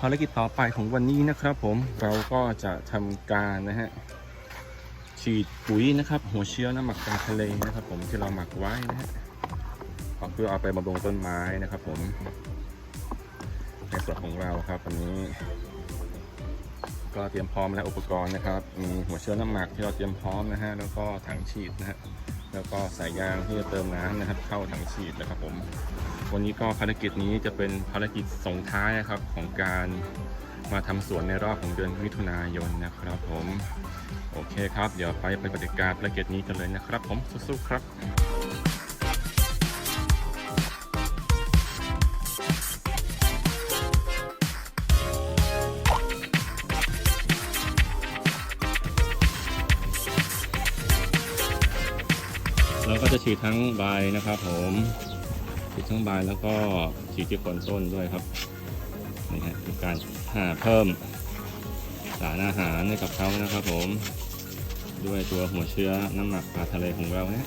ภารกิจต่อไปของวันนี้นะครับ ผมเราก็จะทำการนะฮะฉีดปุ๋ยนะครับ หัวเชื้อน้ำหมักปลาทะเลนะครับ ผมที่เราหมักไว้นะฮะเพื่อเอาไปบำรุงต้นไม้นะครับ ผมในส่วนของเราครับวันนี้ ก็เตรียมพร้อมแล้วอุปกรณ์นะครับ มีหัวเชื้อน้ำหมักที่เราเตรียมพร้อมนะฮะแล้วก็ถังฉีดนะฮะแล้วก็สายยางที่จะเติมน้ำนะครับ เข้าถังฉีดนะครับผม วันนี้ก็ภารกิจนี้จะเป็นภารกิจส่งท้ายนะครับของการมาทำสวนในรอบของเดือนมิถุนายนนะครับผม โอเคครับ เดี๋ยวไปปฏิบัติการภารกิจนี้กันเลยนะครับ ผมสู้ๆครับเราก็จะฉีดทั้งใบนะครับผม ฉีดทั้งใบแล้วก็ฉีดที่โคนต้นด้วยครับนี่ฮะคือการหาเพิ่มสารอาหารให้กับเขานะครับผมด้วยตัวหัวเชื้อน้ำหมักปลาทะเลของเราเนี่ย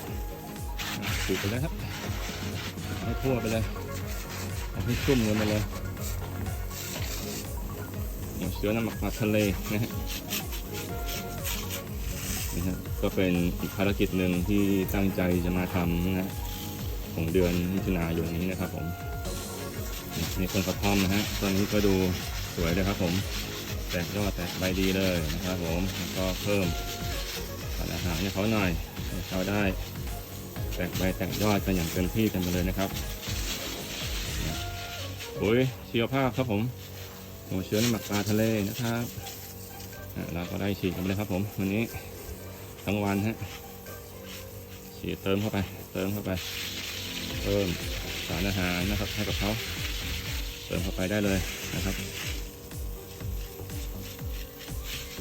อะฉีดไปเลยครับให้ทั่วไปเลยเอาให้ชุ่มกันไปเลยหัวเชื้อน้ำหมักปลาทะเลนะฮะนะฮะก็เป็นอีกภารกิจหนึ่งที่ตั้งใจจะมาทำนะ ของเดือนมิถุนายนนี้นะครับผมนี่ต้นกระท่อมนะฮะตอนนี้ก็ดูสวยเลยครับผม แตกยอดแตกใบดีเลยนะครับผมแล้วก็เพิ่มสารอาหารให้เขาหน่อยให้เขาได้แตกใบแตกยอดกันอย่างเต็มที่กันไปเลยนะครับโอ้ยเชียวภาพครับผมหัวเชื้อหมักปลาทะเลนะครับเราก็ได้ฉีดกันไปเลยครับผมวันนี้ทั้งวันฮะฉีดเติมเข้าไป เติมเข้าไป เพิ่มสารอาหารนะครับให้กับเขาเติมเข้าไปได้เลยนะครับ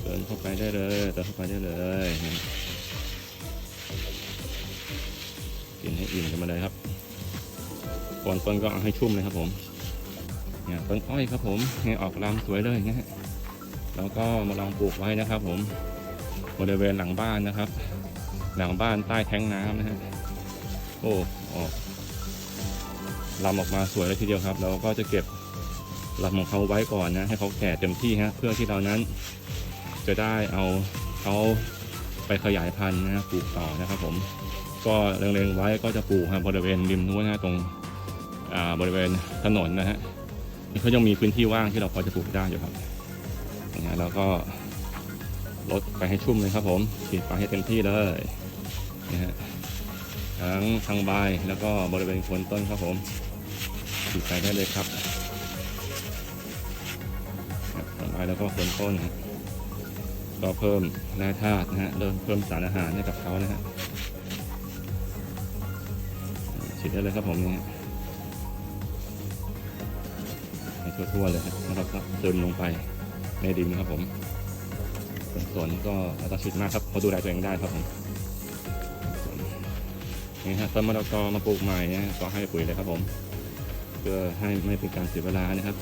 เติมเข้าไปได้เลยเติมเข้าไปได้เลยนะกินให้อิ่มกันมาเลยครับก่อนต้นก็เอาให้ชุ่มเลยครับผมเนี่ยต้นอ้อยครับผมเนี่ยออกลำสวยเลยนะฮะแล้วก็มาลองปลูกไว้นะครับ ผมบริเวณหลังบ้านนะครับ หลังบ้านใต้แท้งน้ำนะฮะโอ้ออก ลำออกมาสวยเลยทีเดียวครับ เราก็จะเก็บลำของเขาไว้ก่อนนะ ให้เขาแก่เต็มที่ฮะเพื่อที่เรานั้น จะได้เอาเขาไปขยายพันธุ์นะปลูกต่อนะครับผมก็เล็งๆไว้ก็จะปลูกฮะบริเวณริมนู้นนะตรงบริเวณถนนนะฮะนี่เขายังมีพื้นที่ว่างที่เราพอจะปลูกได้อยู่ครับอย่างเงี้ยเราก็ลดไปให้ชุ่มเลยครับผมฉีดไปให้เต็มที่เลยนะฮะทั้งทางใบแล้วก็บริเวณโคนต้นครับผม ฉีดไปได้เลยครับครับทางใบแล้วก็คนต้นนะก็เพิ่มแร่ธาตุนะฮะเริ่มเพิ่มสารอาหารให้กับเขานะฮะฉีดได้เลยครับผมนี่ฮะให้ทั่วๆเลยนะครับเติมลงไปในดินครับผมส่วนก็ไม่ต้องฉีดมากครับเขาดูแลตัวเองได้ครับผมนนี่ฮะต้นมะละกอมาปลูกใหม่นะก็ให้ปุ๋ยเลยครับผม เพื่อให้ไม่เป็นการเสียเวลานะครับ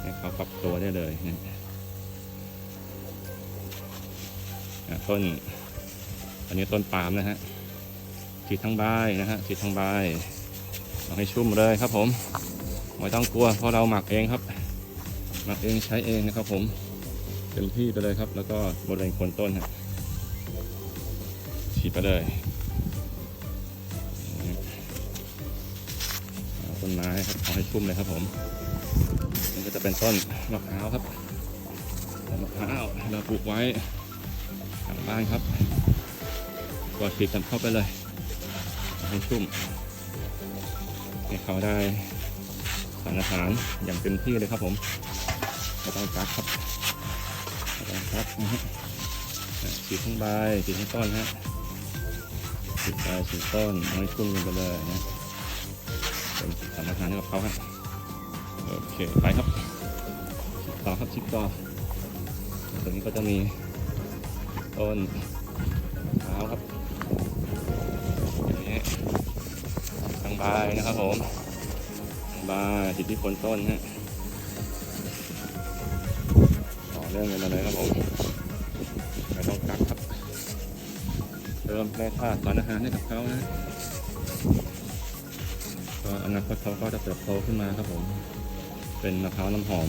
ให้เขาปรับตัวได้เลยนะอ่ต้น อันนี้ต้นปาล์มนะฮะฉีดทั้งใบนะฮะฉีดทั้งใบเอาให้ชุ่มเลยครับผมไม่ต้องกลัวเพราะเราหมักเองครับ หมักเองใช้เองนะครับผมเต็มที่ไปเลยครับ แล้วก็บริเวณคนต้นฮะฉีดไปเลย ต้นไม้ครับเอให้ชุ่มเลยครับผมนี่ก็จะเป็นต้นมะพร้าวครับมะพร้าวเราปลูกไว้หลังบ้านครับก็ฉีดกันเข้าไปเลย ให้ชุ่มให้เขาได้สารอาหารอย่างเต็มที่เลยครับผมไม่ต้องกักครับครับนะฮะฉีดทั้งใบฉีดทั้งต้นฮะฉีดใบฉีดต้นให้ชุ่มกันไปเลยนะ เป็นสารอาหารให้กับเขาฮะโอเคไปครับฉีดต่อครับฉีดต่อตรงนี้ก็จะมีต้นเท้าครับอย่างนี้ทั้งใบนะครับผมทั้งใบฉีดที่คนต้นฮะต่อเรื่องกันมาเลยครับผมไม่ต้องกักครับเติมแร่ธาตุสารอาหารให้กับเขานะ นาคตเขาก็จะเติบโตขึ้นมาครับผม เป็นมะพร้าวน้ำหอม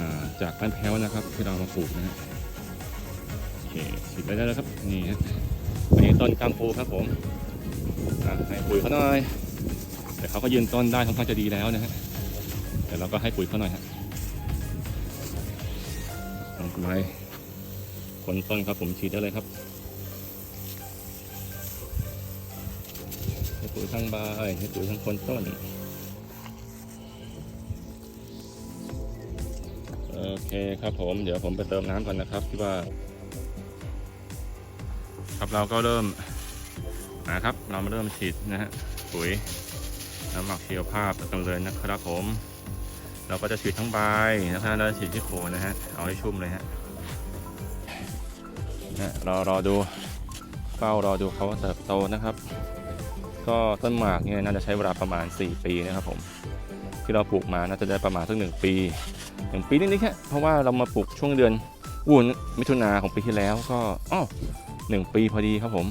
อจากบ้านแพ้วนะครับที่เรามาปลูกนะฮะโอเคฉีดไปได้แล้วครับนี่ฮะอันนี้ต้นกังฟูครับผมให้ปุ๋ยเขาหน่อยแต่เขาก็ยืนต้นได้ค่อนข้างจะดีแล้วนะฮะแต่เราก็ให้ปุ๋ยเขาหน่อยฮะต้นไม้คนต้นครับผมฉีดได้เลยครับ ทั้งใบให้ปุ๋ยทั้งคนต้น โอเคครับผมเดี๋ยวผมไปเติมน้ำก่อนนะครับที่ว่า ครับเราก็เริ่มนะครับเรามาเริ่มฉีดนะฮะปุ๋ยน้ำหมักชีวภาพกันเลยนะครับผม เราก็จะฉีดทั้งใบนะครับแล้วฉีดที่โคนนะฮะเอาให้ชุ่มเลยฮะนะรอรอดูเฝ้ารอดูเขาเติบโตนะครับ ก็ต้นหมากเนี่ยน่าจะใช้เวลาประมาณ 4 ปีนะครับผมที่เราปลูกมาน่าจะได้ประมาณสักหนึ่งปีหนึ่งปีนิดๆแค่เพราะว่าเรามาปลูกช่วงเดือนวุ่นมิถุนาของปีที่แล้วก็อ้อหนึ่งปีพอดีครับผม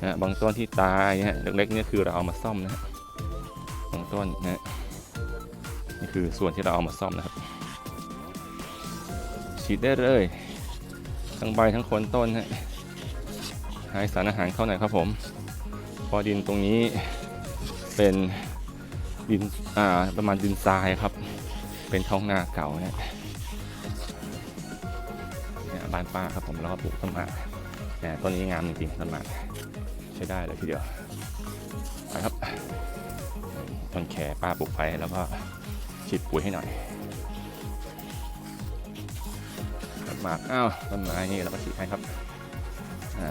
นะบางต้นที่ตายนะฮะเล็กๆเนี่ยคือเราเอามาซ่อมนะฮะบางต้นนะนี่คือส่วนที่เราเอามาซ่อมนะครับ ฉีดได้เลย ทั้งใบทั้งโคนต้นฮะให้สารอาหารเข้าหน่อยครับผม อดินตรงนี้เป็นดินอ่าประมาณดินทรายครับ เป็นท้องนาเก่าเนี่ยเนี่ยบ้านป้าครับผมแล้วก็ปลูกต้นไม้เนี่ยต้นนี้งามจริงๆต้นไม้ใช้ได้เลยทีเดียวไปครับต้นแขป้าปลูกไปแล้วก็ฉีดปุ๋ยให้หน่อยต้นไม้อ้าวต้นไม้นี่เราก็ฉีดให้ครับอ่า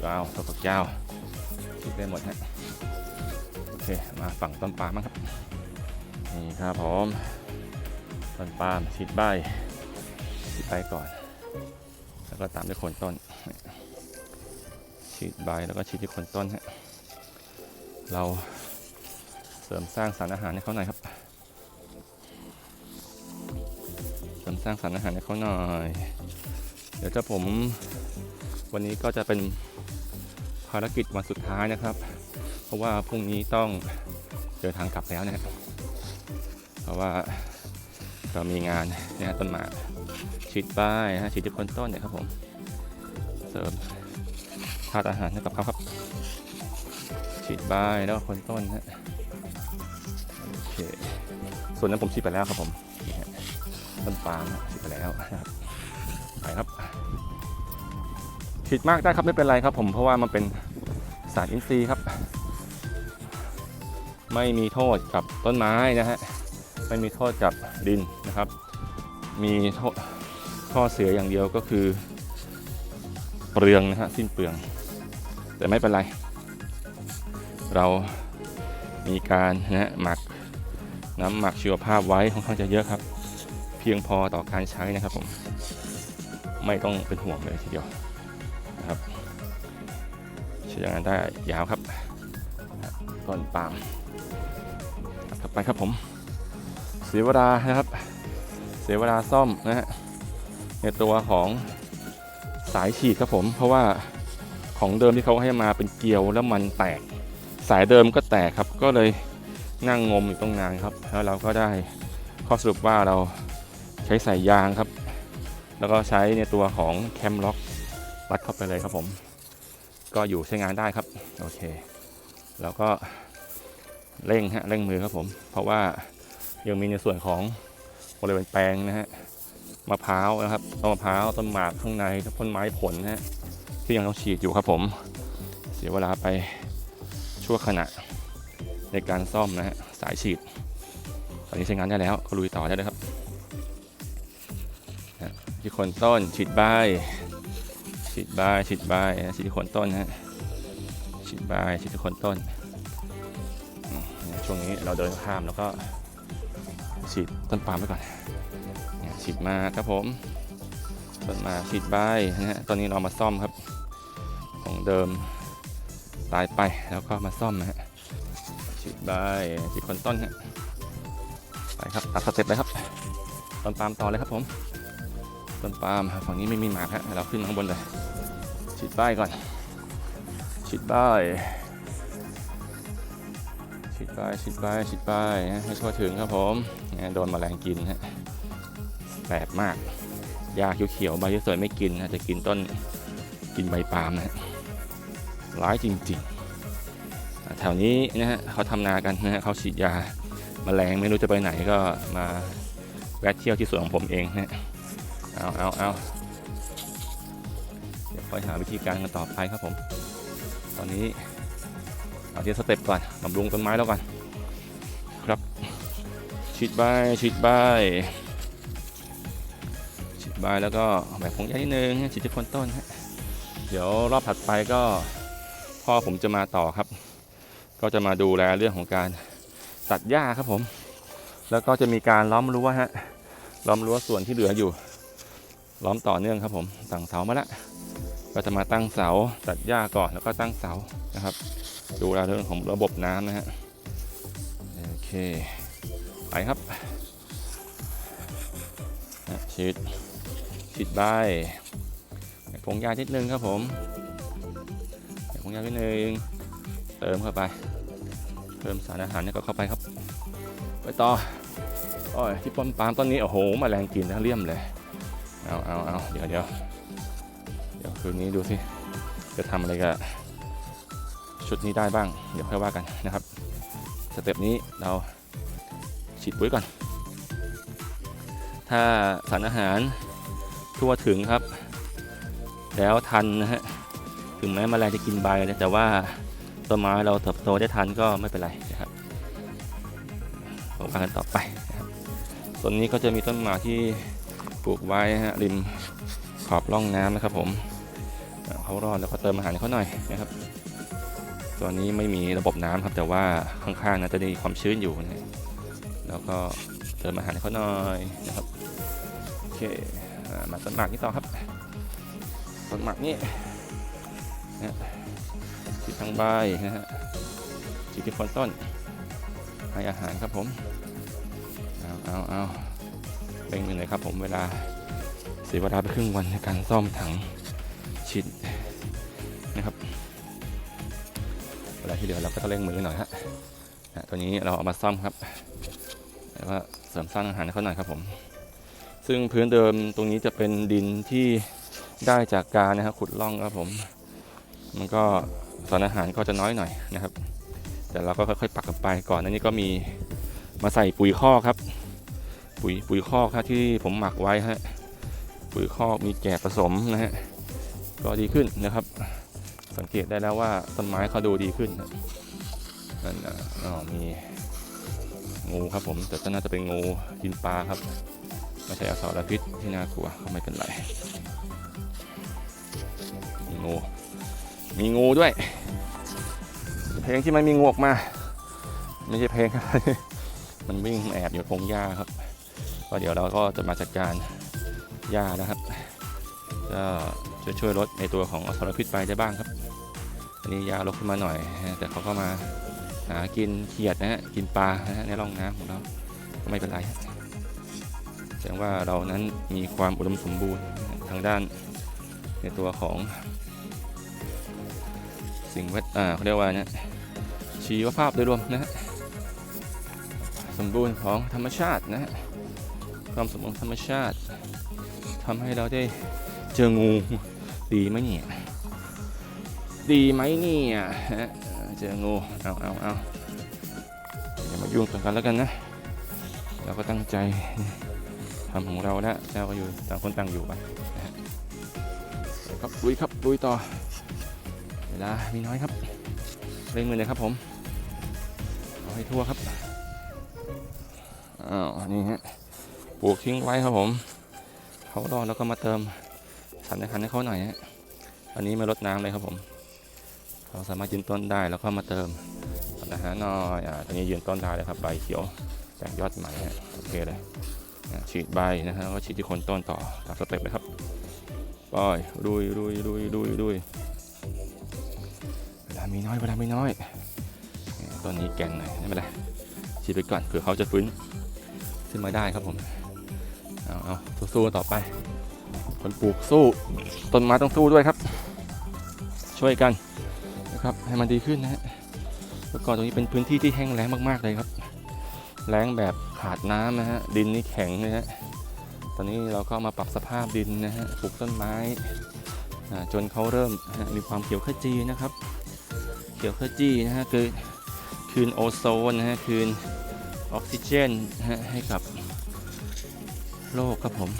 นี่เจ้าต้นฝักเจ้าฉีดได้หมดฮะโอเคมาฝั่งต้นปาล์มบ้างครับนี่ครับผมต้นปาล์มฉีดใบฉีดใบก่อน แล้วก็ตามด้วยโคนต้นฉีดใบแล้วก็ฉีดที่โคนต้นฮะเราเสริมสร้างสารอาหารให้เขาหน่อยครับ เสริมสร้างสารอาหารให้เขาหน่อย เดี๋ยวจะผมวันนี้ก็จะเป็น ภารกิจวันสุดท้ายนะครับ เพราะว่าพรุ่งนี้ต้องเดินทางกลับแล้วนะเพราะว่าเรามีงานเนี่ยฮะต้นหมากฉีดป้ายนะฮะฉีดที่คนต้นเนี่ยครับผมเสริมธาตุอาหารให้กับเขาครับฉีดป้ายแล้วก็คนต้นฮะโอเคส่วนนั้นผมฉีดไปแล้วครับผมนี่ฮะต้นปาล์มฉีดไปแล้วนะครับไปครับ ฉีดมากได้ครับไม่เป็นไรครับผมเพราะว่ามันเป็นสารอินทรีย์ครับ ไม่มีโทษกับต้นไม้นะฮะไม่มีโทษกับดินนะครับ มีโทษข้อเสียอย่างเดียวก็คือ เปลืองนะฮะสิ้นเปลือง แต่ไม่เป็นไร เรามีการนะหมักน้ำหมักชีวภาพไว้ค่อนข้างจะเยอะครับ เพียงพอต่อการใช้นะครับผม ไม่ต้องเป็นห่วงเลยทีเดียว ใช้งานได้ยาวครับต้นปาล์มถัดไปครับผมเสียเวลานะครับ เสียเวลาซ่อมนะฮะในตัวของสายฉีดครับผม เพราะว่าของเดิมที่เขาให้มาเป็นเกลียวแล้วมันแตก สายเดิมก็แตกครับ ก็เลยนั่งงมอยู่ตรงนานครับ แล้วเราก็ได้ข้อสรุปว่าเราใช้สายยางครับ แล้วก็ใช้ในตัวของแคมล็อกรัดเข้าไปเลยครับผม ก็อยู่ใช้งานได้ครับ โอเค แล้วก็เร่งฮะเร่งมือครับผม เพราะว่ายังมีในส่วนของบริเวณแปลงนะฮะมะพร้าวนะครับต้นมะพร้าวต้นหมากข้างในต้นไม้ผลนะฮะที่ยังต้องฉีดอยู่ครับผม เสียเวลาไปชั่วขณะในการซ่อมนะฮะสายฉีด ตอนนี้ใช้งานได้แล้วก็ลุยต่อได้เลยครับที่คนต้นฉีดใบ ฉีดใบฉีดใบนะฉีดที่โคนต้นนะฮะฉีดใบฉีดที่โคนต้น ช่วงนี้เราเดินข้ามแล้วก็ฉีดต้นปาล์มไปก่อนฉีดมาครับผมต้นมาฉีดใบนะฮะตอนนี้เรามาซ่อมครับ ของเดิมตายไปแล้วก็มาซ่อมนะฮะฉีดใบฉีดคนต้นฮะไปครับตัดสเต็ปเลยครับต้นปาล์มต่อเลยครับผม ต้นปาล์มฝั่งนี้ไม่มีหมากฮะเราขึ้นข้างบนเลยฉีดใบก่อนฉีดใบฉีดใบไปฉีดไปฉีดไปนะให้ทั่วถึงครับผมโดนแมลงกินฮะแสบมากหญ้าเขียวๆใบสวยไม่กินนะจะกินต้นกินใบปาล์มนะฮะร้ายจริงๆ แถวนี้นะฮะเขาทำนากันนะฮะเขาฉีดยาแมลงไม่รู้จะไปไหนก็มาแวะเที่ยวที่สวนของผมเองนะฮะ เอาเอาเอาเดี๋ยวค่อยหาวิธีการกันต่อไปครับผม ตอนนี้เอาทีละสเต็ปก่อนบำรุงต้นไม้แล้วก่อนครับฉีดใบฉีดใบฉีดใบแล้วก็แบบผงยานิดนึงฉีดที่คนต้นฮะเดี๋ยวรอบถัดไปก็พ่อผมจะมาต่อครับ ก็จะมาดูแลเรื่องของการตัดหญ้าครับผม แล้วก็จะมีการล้อมรั้วฮะล้อมรั้วส่วนที่เหลืออยู่ ล้อมต่อเนื่องครับผมสั่งเสามาแล้วก็จะมาตั้งเสาตัดหญ้าก่อนแล้วก็ตั้งเสานะครับ ดูแลเรื่องของระบบน้ำนะฮะโอเคไปครับฉีดฉีดใบผงยานิดนึงครับผมผงยานิดนึงเติมเข้าไปเพิ่มสารอาหารเนี่ก็เข้าไปครับ ไปต่อโอ้ยที่ป้อมปามต้นนี้โอ้โหแมาแรงกินทั้งเลี่ยมเลย เอาเอาเอาเดี๋ยวเดี๋ยวเดี๋ยวคืนนี้ดูสิจะทำอะไรกับชุดนี้ได้บ้าง เดี๋ยวค่อยว่ากันนะครับ สเต็ปนี้เราฉีดปุ๋ยก่อน ถ้าสารอาหารทั่วถึงครับ แล้วทันนะฮะ ถึงแม้แมลงจะกินใบนะแต่ว่าต้นไม้เราเติบโตได้ทันก็ไม่เป็นไรนะครับเราว่ากันต่อไปนะครับต้นนี้ก็จะมีต้นหมาที่ ปลูกไว้ฮะริมขอบร่องน้ำนะครับผมเขารอดแล้วก็เติมอาหารเขาหน่อยนะครับตัวนี้ไม่มีระบบน้ำครับแต่ว่าข้างๆนะจะมีความชื้นอยู่นะแล้วก็เติมอาหารเขาหน่อยนะครับโอเคมาต้นหมากนี่ต่อครับต้นหมากนี่นะฮะฉีดทั้งใบนะฮะฉีดที่คนต้นให้อาหารครับผมเอาเอาเอา เร่งมือหน่อยครับผมเวลาเสียเวลาไปครึ่งวันในการซ่อมถังฉีดนะครับเวลาที่เหลือเราก็ต้องเร่งมือหน่อยฮะตัวนี้เราเอามาซ่อมครับแล้วก็เสริมสร้างอาหารให้เขาหน่อยครับผม ซึ่งพื้นเดิมตรงนี้จะเป็นดินที่ได้จากการนะครับขุดร่องครับผม มันก็สารอาหารก็จะน้อยหน่อยนะครับ แต่เราก็ค่อยๆปักกันไปก่อนนั้นนี้ก็มีมาใส่ปุ๋ยคอกครับ ปุ๋ยปุ๋ยคอกครับที่ผมหมักไว้ฮะปุ๋ยคอกมีแกะผสมนะฮะก็ดีขึ้นนะครับ สังเกตได้แล้วว่าต้นไม้เขาดูดีขึ้นนะนั่นนะอ๋อมีงูครับผมแต่ก็น่าจะเป็นงูกินปลาครับไม่ใช่อสรพิษที่น่ากลัวก็ไม่เป็นไรมีงูมีงูด้วย เพลงที่มันมีงูออกมา ไม่ใช่เพลงครับมันวิ่งแอบอยู่พงหญ้าครับ ก็เดี๋ยวเราก็จะมาจัดการหญ้านะครับก็จะช่วยลดในตัวของอสรพิษไปได้บ้างครับ อันนี้ยาลดขึ้นมาหน่อย แต่เขาก็มาหากินเขียดนะฮะกินปลานะฮะในร่องน้ำของเราก็ไม่เป็นไรแสดงว่าเรานั้นมีความอุดมสมบูรณ์ทางด้านในตัวของ สิ่งแวดอ่าเขาเรียกว่าเนี่ยชีวภาพโดยรวมนะฮะสมบูรณ์ของธรรมชาตินะฮะ ความสมบูรณ์ธรรมชาติทำให้เราได้เจองูดีไหมเนี่ยดีไหมเนี่ยฮะเจองูเอาเอาเอาอย่ามายุ่งกันแล้วกันนะ เราก็ตั้งใจทำของเราแล้วเราก็อยู่ต่างคนต่างอยู่ไปนะฮะไปครับลุยครับลุยต่อ เวลามีน้อยครับเร่งมือเลยครับผมเอาให้ทั่วครับอ้าวนี่ฮะ ปลูกทิ้งไว้ครับผมเขารอแล้วก็มาเติมสารอาหารให้เขาหน่อยฮะอันนี้ไม่ลดน้ำเลยครับผมเราสามารถยืนต้นได้แล้วก็มาเติมสารอาหารหน่อยอ่าตอนนี้ยืนต้นได้เลยครับใบเขียวแตกยอดใหม่ฮะโอเคเลยฉีดใบนะฮะแล้วก็ฉีดที่โคนต้นต่อตามสเต็ปเลยครับปล่อยลุยลุยลุยลุยลุยเวลามีน้อยเวลามีน้อยเนี่ยต้นนี้แก่นหน่อยไม่เป็นไรฉีดไปก่อนเผื่อเขาจะฟื้นขึ้นมาได้ครับผม เอาเอาสู้ๆต่อไป คนปลูกสู้ ต้นไม้ต้องสู้ด้วยครับ ช่วยกันนะครับ ให้มันดีขึ้นนะฮะแล้วก็ตรงนี้เป็นพื้นที่ที่แห้งแล้งมาก ๆ เลยครับ แล้งแบบขาดน้ำนะฮะ ดินนี่แข็งนะฮะ ตอนนี้เราก็มาปรับสภาพดินนะฮะ ปลูกต้นไม้ จนเขาเริ่มมีความเขียวขจีนะครับ เขียวขจีนะฮะคือคืนโอโซนนะฮะ คืนออกซิเจนนะฮะให้กับ โลกครับผม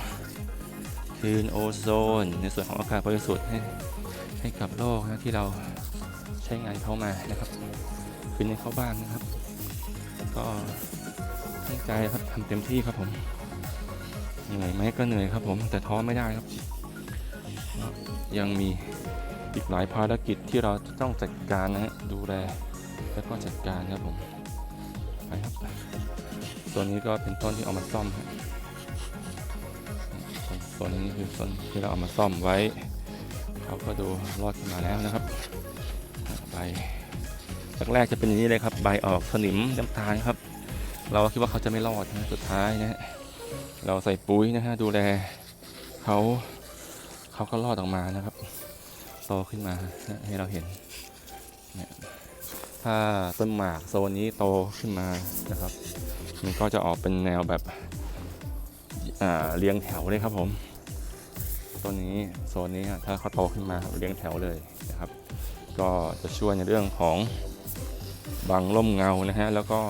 คืนโอโซน ในส่วนของอากาศบริสุทธิ์ให้ให้กับโลกนะที่เราใช้งานเขามานะครับคืนให้เขาบ้างนะครับ ก็ตั้งใจครับทำเต็มที่ครับผมเหนื่อยไหมก็เหนื่อยครับผมแต่ท้อไม่ได้ครับ ยังมีอีกหลายภารกิจที่เราต้องจัดการนะฮะดูแลแล้วก็จัดการครับผมไปครับส่วนนี้ก็เป็นต้นที่เอามาซ่อมฮะส่ วนนี้คือส่วนที่เราเอามาซ่อมไว้ เขาก็ดูรอดขึ้นมาแล้วนะครับใบแรกๆจะเป็นอย่างนี้เลยครับ ใบออกสนิมน้ำตาลครับ เราคิดว่าเขาจะไม่รอดนะสุดท้ายนะเราใส่ปุ๋ยนะฮะดูแลเขาเขาก็รอดออกมานะครับโตขึ้นมาให้เราเห็นถ้าต้นหมากโซนนี้โตขึ้นมานะครับ มันก็จะออกเป็นแนวแบบเรียงแถวเลยครับผม ต้นนี้โซนนี้ถ้าเขาโตขึ้นมาเรียงแถวเลยนะครับ ก็จะช่วยในเรื่องของบังร่มเงานะฮะแล้วก็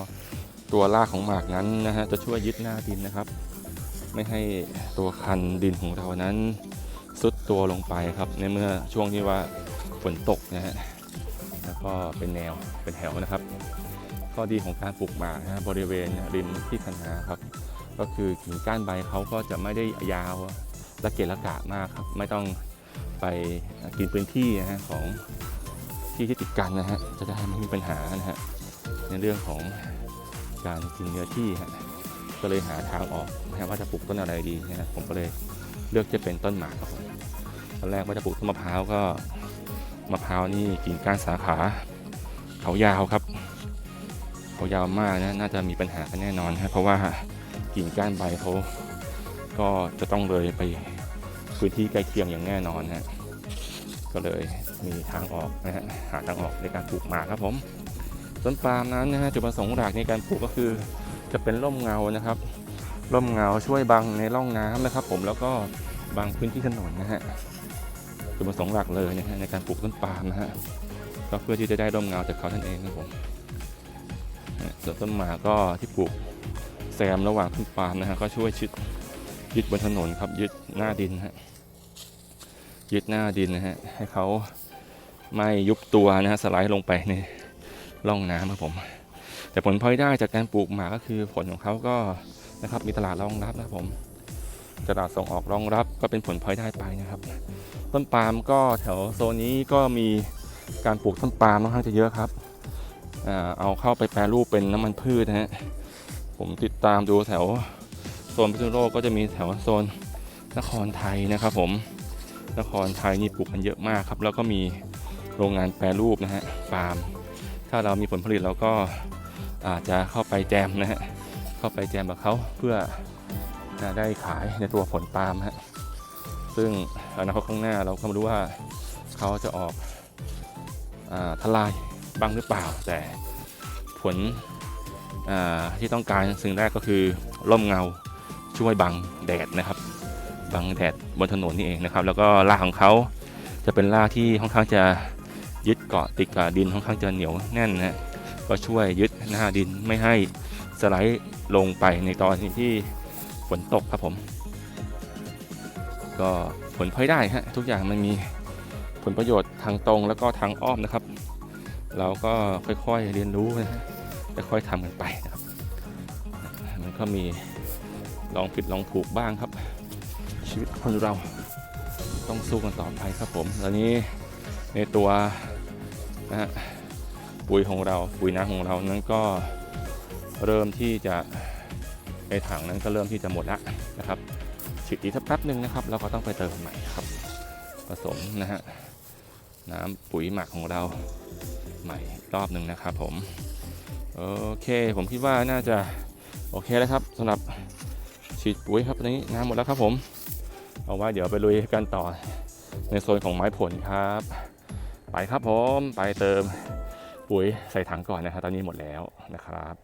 ตัวรากของหมากนั้นนะฮะจะช่วยยึดหน้าดินนะครับ ไม่ให้ตัวคันดินของเรานั้นซุดตัวลงไปครับ ในเมื่อช่วงที่ว่าฝนตกนะฮะแล้วก็เป็นแนวเป็นแถวนะครับข้อดีของการปลูกหมากนะบริเวณริมที่คันนาครับ ก็คือกิ่งก้านใบเขาก็จะไม่ได้ยาว ละเกะระกะมากครับ ไม่ต้องไปกินพื้นที่นะฮะของที่ที่ติดกันนะฮะจะได้ไม่มีปัญหานะฮะในเรื่องของการกินเนื้อที่ฮะก็เลยหาทางออกนะว่าจะปลูกต้นอะไรดีนะฮะผมก็เลยเลือกจะเป็นต้นหมากครับผมตอนแรกว่าจะปลูกต้นมะพร้าวก็มะพร้าวนี่กิ่งก้านสาขาเขายาวครับเขายาวมากนะน่าจะมีปัญหากันแน่นอนฮะเพราะว่ากิ่งก้านใบเขาก็จะต้องเลยไป พื้นที่ใกล้เคียงอย่างแน่นอนฮะก็เลยมีทางออกนะฮะหาทางออกในการปลูกหมากครับผมต้นปาล์มนั้นนะฮะจุดประสงค์หลักในการปลูกก็คือ จะเป็นร่มเงานะครับ ร่มเงาช่วยบังในร่องน้ำนะครับ ผมแล้วก็บังพื้นที่ถนนนะฮะจุดประสงค์หลักเลยนะฮะในการปลูกต้นปาล์มนะฮะก็เพื่อที่จะได้ร่มเงาจากเขาท่านเองนะผมส่วนต้นหมากก็ที่ปลูกแซมระหว่างต้นปาล์มนะฮะก็ช่วยชิดยึดบนถนนครับยึดหน้าดินฮะ ยึดหน้าดินนะฮะให้เขาไม่ยุบตัวนะฮะสไลด์ลงไปในร่องน้ำครับผม แต่ผลพลอยได้จากการปลูกหมากก็คือผลของเขาก็นะครับมีตลาดรองรับนะผมตลาดส่งออกรองรับก็เป็นผลพลอยได้ไปนะครับ ต้นปาล์มก็แถวโซนนี้ก็มีการปลูกต้นปาล์มค่อนข้างจะเยอะครับเอาเข้าไปแปรรูปเป็นน้ำมันพืชนะฮะผมติดตามดูแถวโซนพิษณุโลกก็จะมีแถวโซนนครไทยนะครับผม นครไทยนี่ปลูกกันเยอะมากครับ แล้วก็มีโรงงานแปรรูปนะฮะปาล์ม ถ้าเรามีผลผลิตเราก็อาจจะเข้าไปแจมนะฮะเข้าไปแจมกับเขาเพื่อจะได้ขายในตัวผลปาล์มฮะซึ่งอนาคตข้างหน้าเราก็ไม่รู้ว่าเขาจะออกอทลายบ้างหรือเปล่า แต่ผลที่ต้องการสิ่งแรกก็คือร่มเงาช่วยบังแดดนะครับ บังแดดบนถนนนี่เองนะครับ แล้วก็รากของเขาจะเป็นรากที่ค่อนข้างจะยึดเกาะติดกับดินค่อนข้างจะเหนียวแน่นนะก็ช่วยยึดหน้าดินไม่ให้สไลด์ลงไปในตอนที่ฝนตกครับผม ก็ผลพลอยได้ฮะทุกอย่างมันมีผลประโยชน์ทางตรงแล้วก็ทางอ้อมนะครับ เราก็ค่อยๆเรียนรู้นะฮะค่อยๆทำกันไปนะครับ มันก็มีลองผิดลองถูกบ้างครับ ชีวิตคนเราต้องสู้กันต่อไปครับผมตอนนี้ในตัวนะฮะปุ๋ยของเราปุ๋ยน้ำของเรานั้นก็เริ่มที่จะในถังนั้นก็เริ่มที่จะหมดแล้วนะครับฉีดอีกสักแป๊บหนึ่งนะครับเราก็ต้องไปเติมใหม่ครับ ผสมนะฮะน้ำปุ๋ยหมักของเราใหม่รอบหนึ่งนะครับผมโอเคผมคิดว่าน่าจะโอเคแล้วครับสำหรับฉีดปุ๋ยครับตอนนี้น้ำหมดแล้วครับผม เอาว่าเดี๋ยวไปลุยกันต่อในโซนของไม้ผลครับ ไปครับผม ไปเติมปุ๋ยใส่ถังก่อนนะครับ ตอนนี้หมดแล้วนะครับ